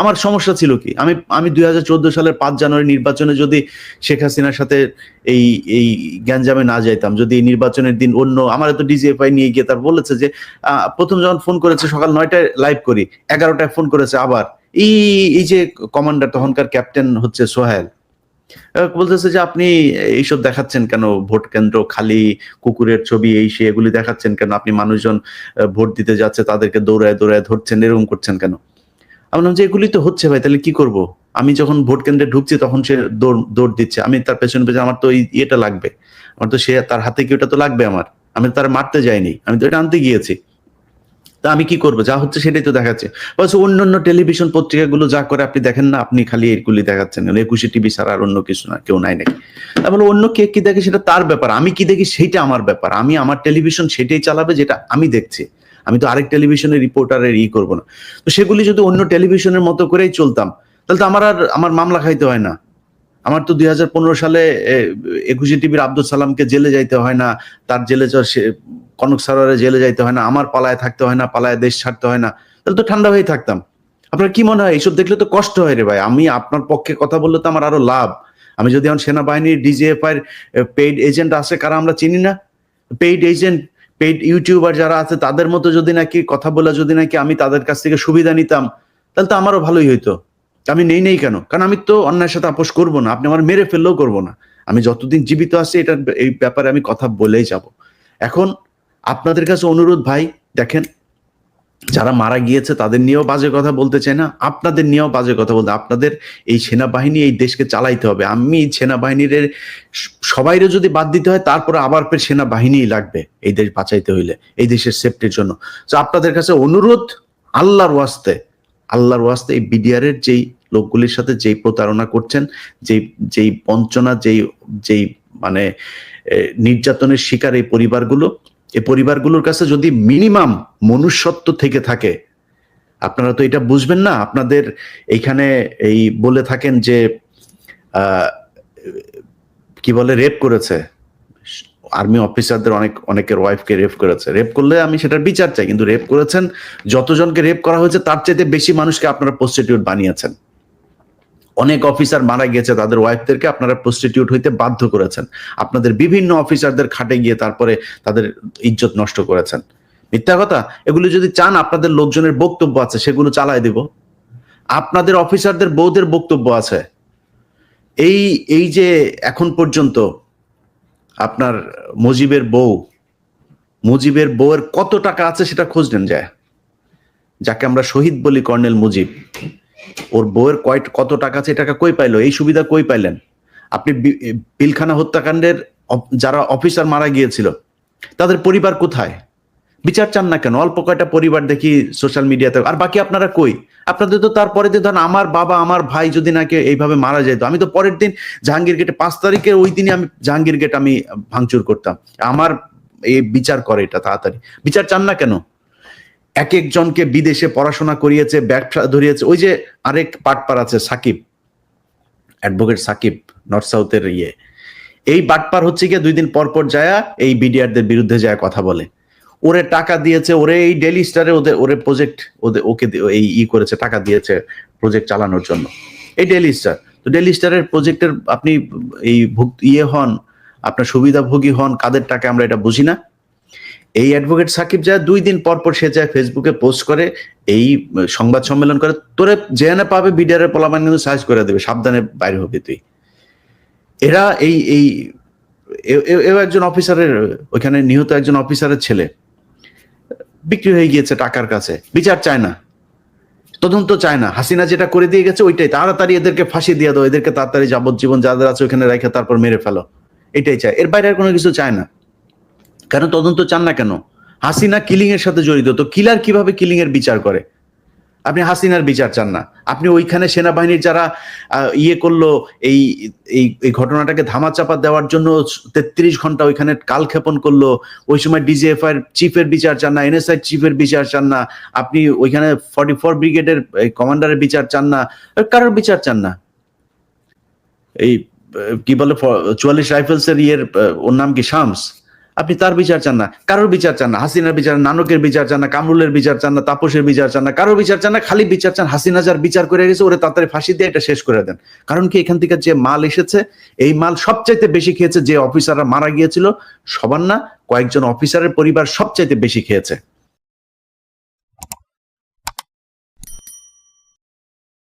আমার সমস্যা ছিল কি? আমি আমি দুই হাজার চোদ্দ সালের পাঁচ জানুয়ারি নির্বাচনে যদি শেখ হাসিনার সাথে এই এই গ্যাঞ্জামে না যাইতাম, যদি নির্বাচনের দিন অন্য, আমার তো ডিজিএফআই নিয়ে গিয়ে তার বলেছে যে প্রথম যখন ফোন করেছে সকাল নয়টায় লাইভ করি, এগারোটায় ফোন করেছে আবার। এই এই যে কমান্ডার তখনকার ক্যাপ্টেন হচ্ছে সোহেল বলতেছে যে আপনি এইসব দেখাচ্ছেন কেন? ভোট কেন্দ্র খালি, কুকুরের ছবি, এই সে, এগুলি দেখাচ্ছেন কেন? আপনি মানুষজন ভোট দিতে যাচ্ছে, তাদেরকে দৌড়ায় দৌড়ায় ধরছেন, এরকম করছেন কেন? আমি বললাম যে এগুলি তো হচ্ছে ভাই, তাহলে কি করব? আমি যখন ভোট কেন্দ্রে ঢুকছি তখন সে দৌড় দৌড় দিচ্ছে। আমি তার পেছনে পেছনে আমার তো ইয়েটা লাগবে। আমার তো সে, তার হাতে কি ওটা তো লাগবে আমার? আমি তার মারতে যাইনি। আমি তো এটা আনতে গিয়েছি। তা আমি কি করব? যা হচ্ছে সেটাই তো দেখাচ্ছে। বলছে অন্য অন্য টেলিভিশন পত্রিকাগুলো যা করে আপনি দেখেন না, আপনি খালি এইগুলি দেখাচ্ছেন একুশে টিভি ছাড়া আর অন্য কিছু না, কেউ নাই নাকি? তা বলে অন্য কে কি দেখে সেটা তার ব্যাপার। আমি কি দেখি সেইটা আমার ব্যাপার। আমি আমার টেলিভিশন সেটাই চালাবে যেটা আমি দেখছি। আমি তো আরেক টেলিভিশনের রিপোর্টারের ই করব না। তো সেগুলি যদি অন্য টেলিভিশনের মতো করেই চলতাম, তাহলে তো আমার আর, আমার মামলা খাইতে হয় না। আমার তো দুই সালে একুশে টিভির আব্দুল সালামকে জেলে যাইতে হয় না, তার জেলে কনক সারোয়ারে জেলে যাইতে হয় না, আমার পালায় থাকতে হয় না, পালায় দেশ ছাড়তে হয় না, তাহলে তো ঠান্ডা হয়ে থাকতাম। আপনার কি মনে হয়, এইসব দেখলে তো কষ্ট হয় রে ভাই? আমি আপনার পক্ষে কথা বললে তো আমার আরও লাভ। আমি যদি এখন সেনাবাহিনীর ডিজিএফআই পেইড এজেন্ট আছে, কারা আমরা চিনি না? পেইড এজেন্ট পেইড ইউটিউবার যারা আছে, তাদের মতো যদি নাকি কথা বলে যদি নাকি আমি তাদের কাছ থেকে সুবিধা নিতাম, তাহলে তো আমারও ভালোই হইতো। আমি নেই নেই কেন? কারণ আমি তো অন্যায়ের সাথে আপোষ করব না, আপনি আমার মেরে ফেললেও করব না। আমি যতদিন জীবিত আছি, এটার এই ব্যাপারে আমি কথা বলেই যাব। এখন আপনাদের কাছে অনুরোধ ভাই, দেখেন যারা মারা গিয়েছে, তাদের নিয়েও বাজে কথা বলতে চাই না। আপনাদের নিয়েও বাজে কথা বলতে আপনাদের এই সেনাবাহিনী, এই দেশকে চালাইতে হবে। আমি সেনাবাহিনীর সবাইরে যদি বাদ দিতে হয়, তারপরে আবার ফের সেনাবাহিনীই লাগবে এই দেশ বাঁচাইতে হইলে, এই দেশের সেফটির জন্য। তো আপনাদের কাছে অনুরোধ, আল্লাহর ওয়াস্তে আল্লাহর ওয়াস্তে এই বিডিআর এর যেই লোকগুলির সাথে যেই প্রতারণা করছেন, যেই যেই বঞ্চনা, যেই যেই মানে নির্যাতনের শিকার এই পরিবারগুলো এই পরিবারগুলোর কাছে যদি মিনিমাম মনুষ্যত্ব থেকে থাকে, আপনারা তো এটা বুঝবেন না। আপনাদের এইখানে এই বলে থাকেন যে কি বলে রেপ করেছে। আর্মি অফিসারদের অনেক, অনেকের ওয়াইফকে রেপ করেছে। রেপ করলে আমি সেটার বিচার চাই, কিন্তু রেপ করেছেন, যতজনকে রেপ করা হয়েছে, তার চাইতে বেশি মানুষকে আপনারা প্রস্টিটিউট বানিয়েছেন। অনেক অফিসার মারা গিয়েছে তাদের ওয়াইফদেরকে আপনারা প্রস্টিটিউট হইতে বাধ্য করেছেন। আপনাদের বিভিন্ন অফিসারদের খাটে গিয়ে তারপরে তাদের ইজ্জত নষ্ট করেছেন। মিথ্যা কথা? এগুলো যদি চান, আপনাদের লোকজনের বক্তব্য আছে, সেগুলো চালায় দিব। আপনাদের অফিসারদের বউদের বক্তব্য আছে। এই এই যে এখন পর্যন্ত আপনার মুজিবের বউ, মুজিবের বউয়ের কত টাকা আছে সেটা খোঁজ নেন যায়। যাকে আমরা শহীদ বলি কর্নেল মুজিব। ওর বউয়ের কয় কত টাকা আছে টাকা কই পাইলো? এই সুবিধা কই পাইলেন? আপনি পিলখানা হত্যাকাণ্ডের যারা অফিসার মারা গিয়েছিল, তাদের পরিবার কোথায়? বিচার চান না কেন? অল্প কয়টা পরিবার দেখি সোশ্যাল মিডিয়াতে, আর বাকি আপনারা কই? আপনাদের তো তারপরে যে ধরেন আমার বাবা, আমার ভাই যদি নাকি এইভাবে মারা যেত, আমি তো পরের দিন জাহাঙ্গীর গেটে, পাঁচ তারিখে ওই দিনই আমি জাহাঙ্গীর গেট আমি ভাঙচুর করতাম। আমার এই বিচার করে এটা তাড়াতাড়ি। বিচার চান না কেন? এক একজনকে বিদেশে পড়াশোনা করিয়েছে, ব্যবসা ধরিয়েছে। ওই যে আরেক পাটপার আছে, সাকিব অ্যাডভোকেট সাকিব নর্থ সাউথের ইয়ে। এই বাটপার হচ্ছে গিয়ে দুই দিন পর পর যায়া, এই বিডিআরদের বিরুদ্ধে যায় কথা বলে। ওরে টাকা দিয়েছে, ওরে এই ডেলি স্টারে ওদের, ওরে প্রজেক্ট ওদের, ওকে এই ই করেছে, টাকা দিয়েছে প্রজেক্ট চালানোর জন্য। এই ডেলি স্টার তো ডেলি স্টারের প্রজেক্টের আপনি এই ইয়ে হন, আপনার সুবিধাভোগী হন, কাদের টাকা আমরা এটা বুঝি না। এই অ্যাডভোকেট সাকিব যা দুই দিন পর পর সে যায় ফেসবুকে পোস্ট করে, এই সংবাদ সম্মেলন করে। তোরে যেখানে পাবে বিডিআরের পলামান কিন্তু সাইজ করে দেবে, সাবধানে বাইরে হবে তুই। এরা এই এই এও একজন অফিসারের ওইখানে নিহত একজন অফিসারের ছেলে। বিক্রি হয়ে গিয়েছে টাকার কাছে। বিচার চায় না। তদন্ত চায় না। হাসিনা যেটা করে দিয়ে গেছে ওইটাই। তাড়াতাড়ি এদেরকে ফাঁসি দিয়ে দাও, এদেরকে তাড়াতাড়ি যাবজ্জীবন যাদের আছে ওখানে রেখে তারপর মেরে ফেলো। এটাই চায়। এর বাইরে আর কোনো কিছু চায় না। কেন তদন্ত চান না কেন? হাসিনা কিলিং এর সাথে জড়িত, তো কিলার কীভাবে কিলিং এর বিচার করে? আপনি হাসিনার বিচার চান না। আপনি ওইখানে সেনাবাহিনীর যারা ইয়ে করল, এই এই ঘটনাটাকে ধামাচাপা দেওয়ার জন্য তেত্রিশ ঘণ্টা ওইখানে কালক্ষেপণ করল, ওই সময় ডিজিএফআই চিফের বিচার চান না এনএসআই চিফের বিচার চান না, আপনি ওইখানে ফর্টি ফোর ব্রিগেডের কমান্ডারের বিচার চান না কারোর বিচার চান না? এই কি বলে চুয়াল্লিশ রাইফেলস এর ইয়ের ওর নাম কি, শামস? আপনি তার বিচার চান না। কারোর বিচার চান না। হাসিনার বিচার নানকের বিচার চান না, কামরুলের বিচার চান না, তাপসের বিচার চান না, কারোর বিচার চান না, খালি বিচার চান। হাসিনা যার বিচার করে গেছে, ওরা তাড়াতাড়ি ফাঁসি দিয়ে এটা শেষ করে দেন। কারণ কি, এখান থেকে যে মাল এসেছে, এই মাল সবচাইতে বেশি খেয়েছে যে অফিসাররা মারা গিয়েছিল, সবার না, কয়েকজন অফিসারের পরিবার সবচাইতে বেশি খেয়েছে।